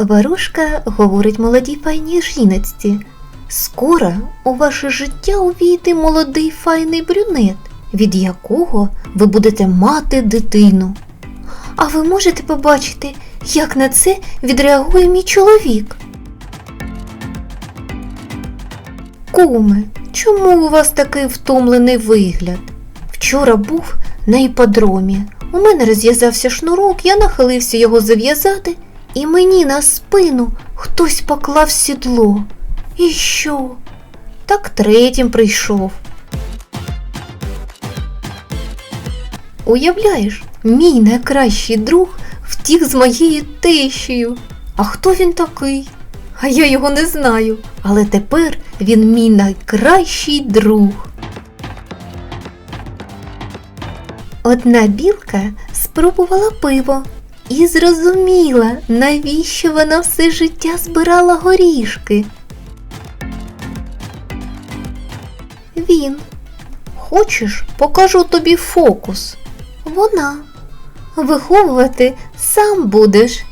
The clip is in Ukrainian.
Варушка говорить молодій файній жіночці. Скоро у ваше життя увійде молодий файний брюнет, від якого ви будете мати дитину. А ви можете побачити, як на це відреагує мій чоловік? Куме, чому у вас такий втомлений вигляд? Вчора був на іпподромі. У мене розв'язався шнурок, я нахилився його зав'язати, і мені на спину хтось поклав сідло. І що? Так третім прийшов. Уявляєш, мій найкращий друг втік з моєю тещею. А хто він такий? А я його не знаю. Але тепер він мій найкращий друг. Одна білка спробувала пиво і зрозуміла, навіщо вона все життя збирала горішки. Він. Хочеш, покажу тобі фокус. Вона. Виховувати сам будеш.